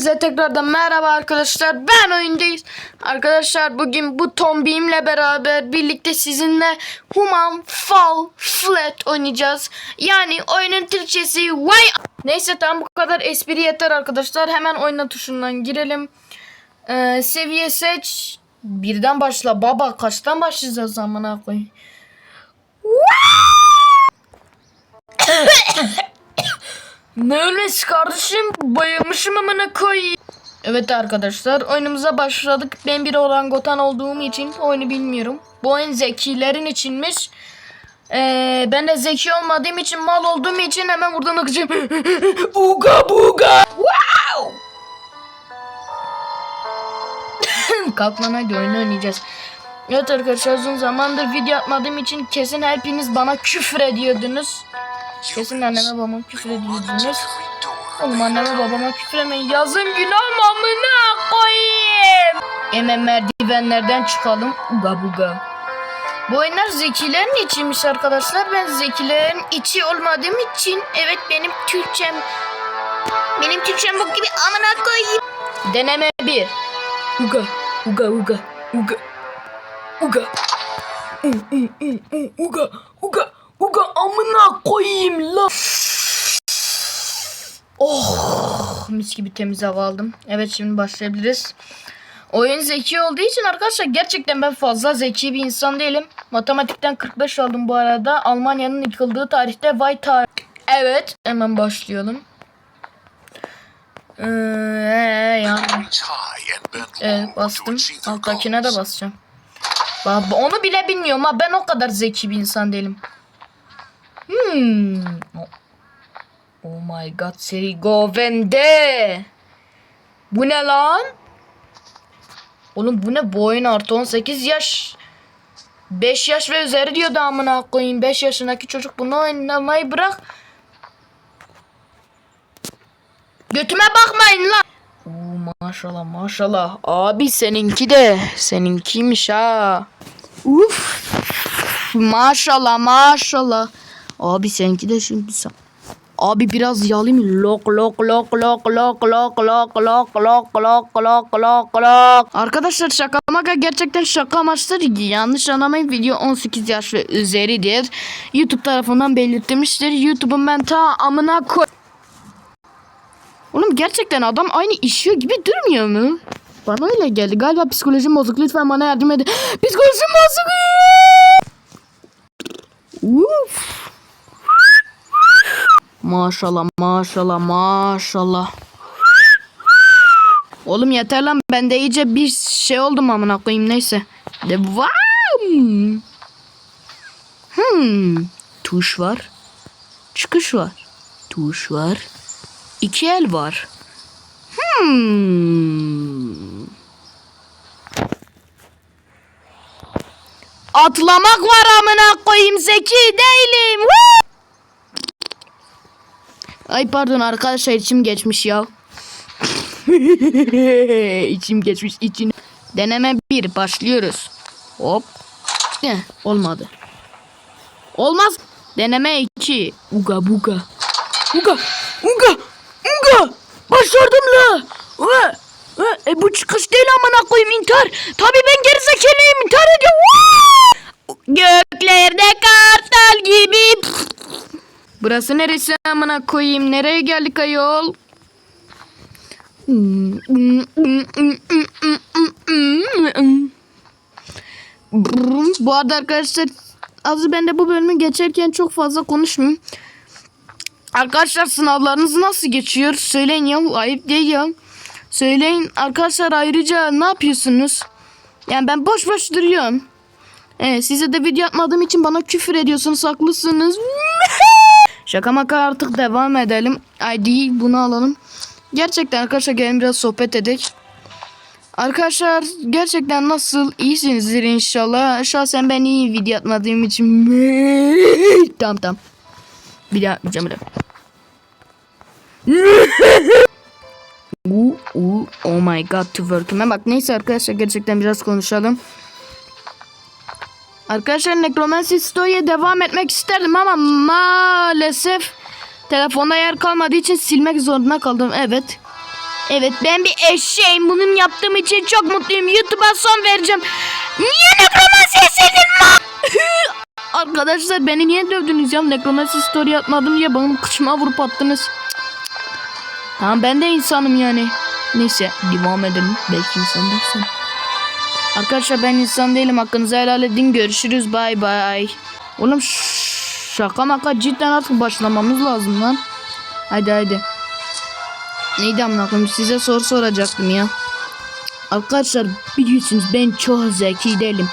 Hepinize tekrardan merhaba arkadaşlar. Ben oyundayız. Arkadaşlar bugün bu Tombim'le beraber birlikte sizinle Human Fall Flat oynayacağız. Yani oyunun Türkçesi Vay. Neyse tam bu kadar espri yeter arkadaşlar. Hemen oyna tuşundan girelim. Ee, seviye seç. Birden başla baba. Kaçtan başlayacağız amına koyayım. Ne öylesi kardeşim? Bayılmışım amına koyayım. Evet arkadaşlar oyunumuza başladık. Ben bir orangutan olduğum için oyunu bilmiyorum. Bu oyun zekilerin içinmiş. Ee, ben de zeki olmadığım için mal olduğum için hemen buradan akacağım. Uga buga. Wow. Kalk lan hadi oyunu oynayacağız. Evet arkadaşlar uzun zamandır video atmadığım için kesin hepiniz bana küfür ediyordunuz. Kesin anneme babama küfür ediyordunuz. Oğlum anneme babama küfremeyin. Yazın günah mı amına koyayım. Hemen merdivenlerden çıkalım. Uga buga. Bu oyunlar zekilerin içiymiş arkadaşlar. Ben zekilerin içi olmadığım için evet benim Türkçem benim Türkçem bu gibi amına koyayım. Deneme bir. Uga uga uga uga uga. Uga uga uga amına koyayım la. Oh mis gibi temiz hava aldım. Evet şimdi başlayabiliriz. Oyun zeki olduğu için arkadaşlar gerçekten ben fazla zeki bir insan değilim. Matematikten 45 aldım bu arada. Almanya'nın yıkıldığı tarihte vay tarih. Evet hemen başlayalım. Ee, yani. Evet bastım. Alttakine de basacağım. Ba- Onu bile bilmiyorum ha. Ben o kadar zeki bir insan değilim. Hmm. Oh my god seri go vende. Bu ne lan? Oğlum bu ne? Bu oyun artı 18 yaş. 5 yaş ve üzeri diyor da amına koyayım. 5 yaşındaki çocuk bunu oynamayı bırak. Götüme bakmayın lan. Oo, maşallah maşallah. Abi seninki de seninkiymiş ha. Uf. Maşallah maşallah. Abi seninki de şimdi sen. Abi biraz yalayım. Lok lok lok lok lok lok lok lok lok lok lok lok lok. Arkadaşlar şaka maka gerçekten şaka amaçlıdır. Yanlış anlamayın video 18 yaş ve üzeridir. YouTube tarafından belirtilmiştir. YouTube'un ben ta amına koy... Oğlum gerçekten adam aynı işiyor gibi durmuyor mu? Bana öyle geldi. Galiba psikolojim bozuk. Lütfen bana yardım edin. Psikolojim bozuk. Uf. Maşallah maşallah maşallah. Oğlum yeter lan ben de iyice bir şey oldum amına koyayım neyse. Devam. Hmm. Tuş var. Çıkış var. Tuş var. İki el var. Hmm. Atlamak var amına koyayım zeki değilim. Woo! Ay pardon arkadaşlar içim geçmiş ya. içim geçmiş için. Deneme bir başlıyoruz. Hop. Ne olmadı. Olmaz. Deneme iki. Uga buga. Uga. Uga. Uga. Başardım la. Uga. E bu çıkış değil amına koyayım intihar. Tabii ben gerizekalıyım intihar ediyorum. Göklerde kartal gibi. Burası neresi amına koyayım? Nereye geldik ayol? Bu arada arkadaşlar az ben de bu bölümü geçerken çok fazla konuşmayayım. Arkadaşlar sınavlarınız nasıl geçiyor? Söyleyin ya ayıp değil ya. Söyleyin arkadaşlar ayrıca ne yapıyorsunuz? Yani ben boş boş duruyorum. Evet, size de video atmadığım için bana küfür ediyorsunuz haklısınız. Şaka maka artık devam edelim. ID bunu alalım. Gerçekten arkadaşlar gelin biraz sohbet edelim. Arkadaşlar gerçekten nasıl iyisinizdir inşallah. Şahsen ben iyi video atmadığım için. tamam tamam. Bir daha yapmayacağım bir daha. Ooh, ooh, oh my god twerk'ime bak neyse arkadaşlar gerçekten biraz konuşalım. Arkadaşlar Necromancy Story'e devam etmek isterdim ama maalesef telefonda yer kalmadığı için silmek zorunda kaldım. Evet. Evet ben bir eşeğim. Bunun yaptığım için çok mutluyum. YouTube'a son vereceğim. Niye nekromansiye sildin? Arkadaşlar beni niye dövdünüz ya? Nekromansi story atmadım diye benim kıçıma vurup attınız. Tamam ben de insanım yani. Neyse devam edelim. Belki insan değilsin. Arkadaşlar ben insan değilim. Hakkınızı helal edin. Görüşürüz. Bay bay. Oğlum şaka maka cidden artık başlamamız lazım lan. Hadi hadi. Neydi amına size soru soracaktım ya. Arkadaşlar biliyorsunuz ben çok zeki değilim.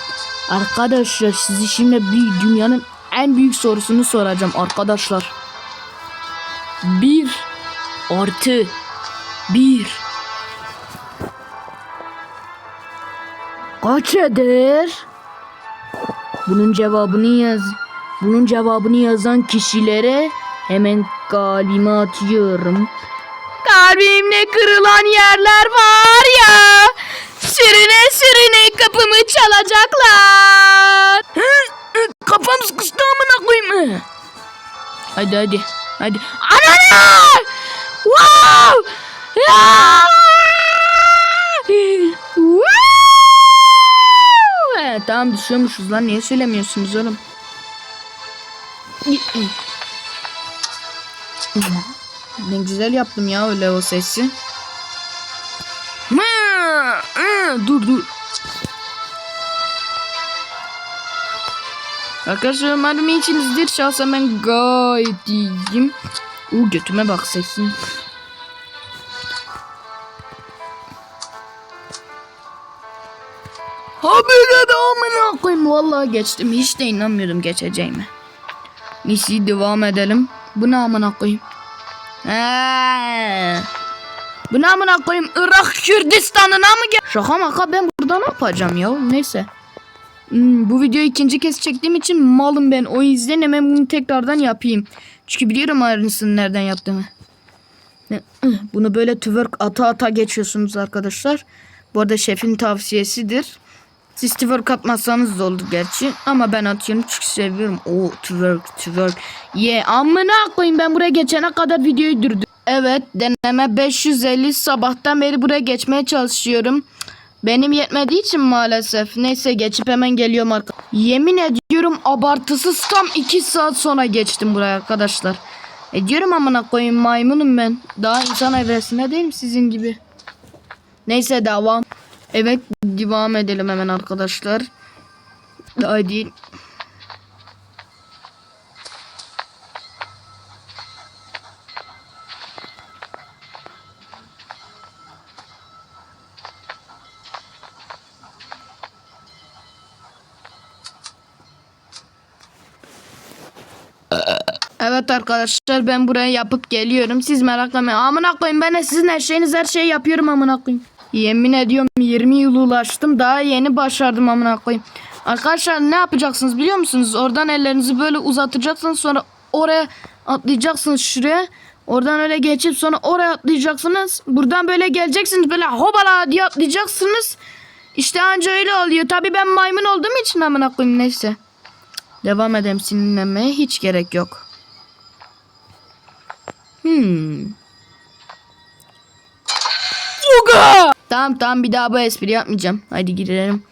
Arkadaşlar sizi şimdi bir dünyanın en büyük sorusunu soracağım arkadaşlar. Bir artı bir kaç eder? Bunun cevabını yaz. Bunun cevabını yazan kişilere hemen kalime atıyorum. Kalbimde kırılan yerler var ya. Sürüne sürüne kapımı çalacaklar. Kafam sıkıştı amına koyayım. Hadi hadi. Hadi. Anana! Wow! Ya! Tamam düşüyormuşuz lan. Niye söylemiyorsunuz oğlum? Ne güzel yaptım ya öyle o sesi. Dur dur. Arkadaşlar umarım iyicimizdir. Şahsen ben gayet iyiyim. Uuu götüme bak sesin. Habire de amına koyayım. Vallahi geçtim. Hiç de inanmıyordum geçeceğime. Neyse devam edelim. Bu ne amına koyayım? Bu ne amına koyayım? Irak Kürdistan'ına mı gel? Şaka maka ben burada ne yapacağım ya? Neyse. Hmm, bu videoyu ikinci kez çektiğim için malım ben. O yüzden hemen bunu tekrardan yapayım. Çünkü biliyorum ayrıntısını nereden yaptığımı. Bunu böyle twerk ata ata geçiyorsunuz arkadaşlar. Bu arada şefin tavsiyesidir. Siz twerk atmazsanız da olur gerçi. Ama ben atıyorum çünkü seviyorum. O twerk twerk. Ye yeah. amına koyayım ben buraya geçene kadar videoyu durdum. Evet deneme 550 sabahtan beri buraya geçmeye çalışıyorum. Benim yetmediği için maalesef. Neyse geçip hemen geliyorum arka. Yemin ediyorum abartısız tam 2 saat sonra geçtim buraya arkadaşlar. E diyorum amına koyayım maymunum ben. Daha insan evresinde değilim sizin gibi. Neyse devam. Evet devam edelim hemen arkadaşlar. Hadi. Evet arkadaşlar ben buraya yapıp geliyorum. Siz merak etmeyin. Amına koyayım ben de sizin her şeyiniz her şeyi yapıyorum amına koyayım. Yemin ediyorum 20 yıl ulaştım. Daha yeni başardım amına koyayım. Arkadaşlar ne yapacaksınız biliyor musunuz? Oradan ellerinizi böyle uzatacaksınız. Sonra oraya atlayacaksınız şuraya. Oradan öyle geçip sonra oraya atlayacaksınız. Buradan böyle geleceksiniz. Böyle hobala diye atlayacaksınız. İşte anca öyle oluyor. Tabii ben maymun olduğum için amına koyayım neyse. Devam edelim sinirlenmeye hiç gerek yok. Hmm. Uga! Tamam tamam bir daha bu espri yapmayacağım. Hadi girelim.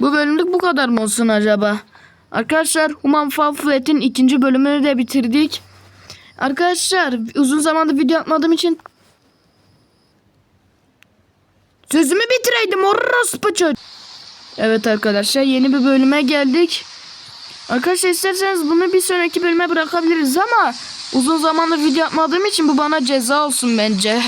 Bu bölümlük bu kadar mı olsun acaba? Arkadaşlar Human Fall Flat'in ikinci bölümünü de bitirdik. Arkadaşlar uzun zamandır video yapmadığım için Sözümü bitireydim orospu. Evet arkadaşlar yeni bir bölüme geldik. Arkadaşlar isterseniz bunu bir sonraki bölüme bırakabiliriz ama uzun zamandır video yapmadığım için bu bana ceza olsun bence.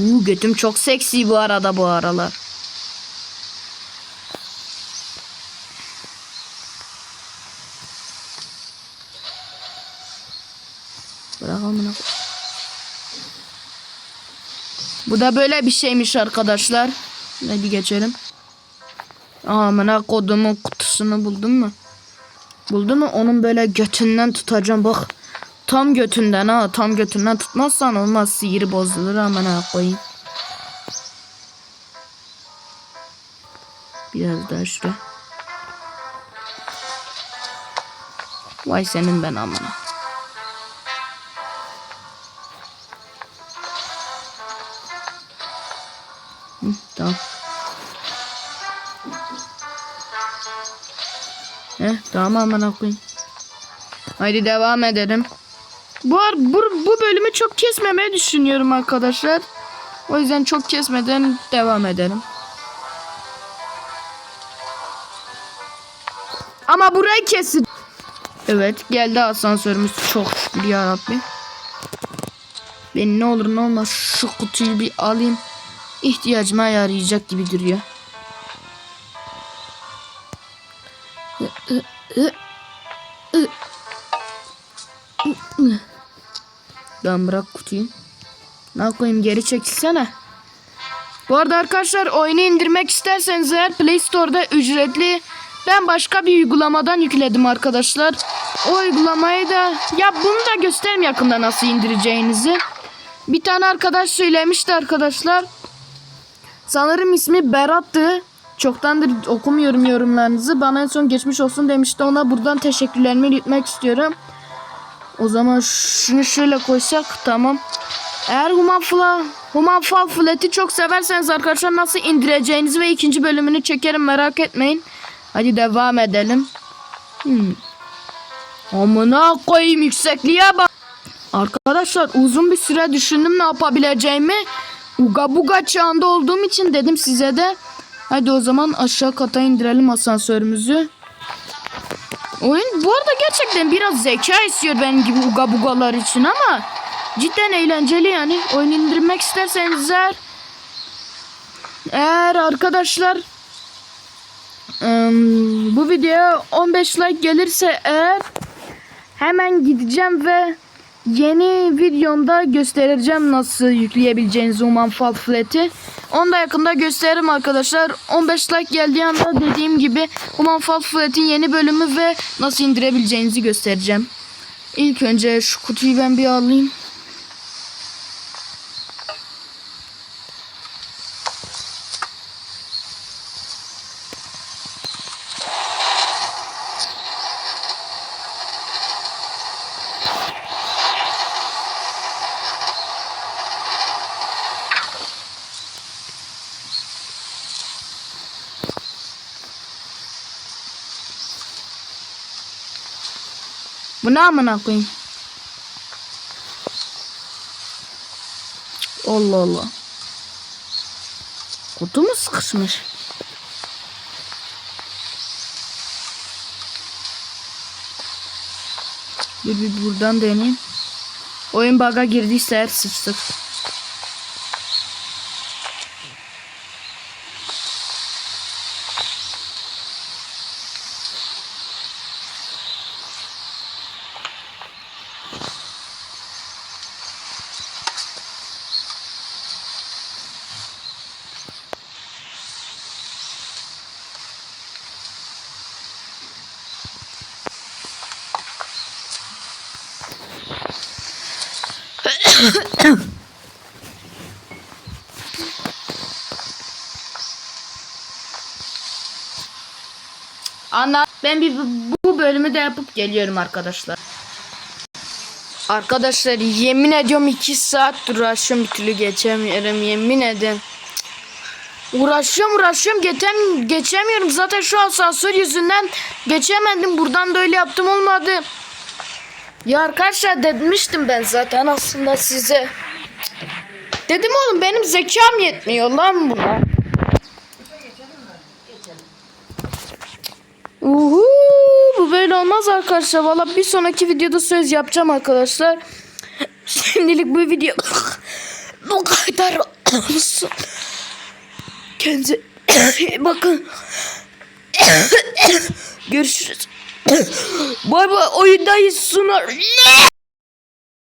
Uuu götüm çok seksi bu arada bu aralar. Bırak amına. Bu da böyle bir şeymiş arkadaşlar. Hadi geçelim. Amına kodumun kutusunu buldun mu? Buldun mu? Onun böyle götünden tutacağım bak. Tam götünden ha. Tam götünden tutmazsan olmaz. Sihiri bozulur amına koyayım. Biraz daha şuraya. Vay senin ben amına. Hı, tamam. Heh, tamam amına koyayım. Haydi devam edelim. Bu, bu, bu bölümü çok kesmemeyi düşünüyorum arkadaşlar. O yüzden çok kesmeden devam edelim. Ama burayı kesin. Evet geldi asansörümüz çok şükür yarabbi. Ben ne olur ne olmaz şu kutuyu bir alayım. İhtiyacıma yarayacak gibi duruyor. Ben bırak kutuyu. Ne koyayım geri çekilsene. Bu arada arkadaşlar oyunu indirmek isterseniz eğer Play Store'da ücretli ben başka bir uygulamadan yükledim arkadaşlar. O uygulamayı da ya bunu da göstereyim yakında nasıl indireceğinizi. Bir tane arkadaş söylemişti arkadaşlar. Sanırım ismi Berat'tı. Çoktandır okumuyorum yorumlarınızı. Bana en son geçmiş olsun demişti. Ona buradan teşekkürlerimi iletmek istiyorum. O zaman şunu şöyle koysak tamam. Eğer Human, Fla, Flat'i çok severseniz arkadaşlar nasıl indireceğinizi ve ikinci bölümünü çekerim merak etmeyin. Hadi devam edelim. Hmm. Amına koyayım yüksekliğe bak. Arkadaşlar uzun bir süre düşündüm ne yapabileceğimi. Uga buga çağında olduğum için dedim size de. Hadi o zaman aşağı kata indirelim asansörümüzü. Oyun bu arada gerçekten biraz zeka istiyor benim gibi uga bugalar için ama cidden eğlenceli yani. Oyun indirmek isterseniz eğer eğer arkadaşlar bu videoya 15 like gelirse eğer hemen gideceğim ve yeni videomda göstereceğim nasıl yükleyebileceğiniz Human Fall Flat'i. Onu da yakında gösteririm arkadaşlar. 15 like geldiği anda dediğim gibi Human Fall Flat'in yeni bölümü ve nasıl indirebileceğinizi göstereceğim. İlk önce şu kutuyu ben bir alayım. Bu ne amına koyayım? Allah Allah. Kutu mu sıkışmış? Dur bir buradan deneyeyim. Oyun bug'a girdiyse eğer sıçtık. Anla ben bir bu- bölümü de yapıp geliyorum arkadaşlar. Arkadaşlar yemin ediyorum 2 saat uğraşıyorum bir türlü geçemiyorum yemin ederim. Uğraşıyorum uğraşıyorum geçem, geçemiyorum zaten şu asansör yüzünden geçemedim buradan da öyle yaptım olmadı. Ya arkadaşlar demiştim ben zaten aslında size. Dedim oğlum benim zekam yetmiyor lan buna. Uhu, bu böyle olmaz arkadaşlar. Valla bir sonraki videoda söz yapacağım arkadaşlar. Şimdilik bu video bu kadar olsun. Kendinize bakın. Görüşürüz. Bay oyundayız sunar.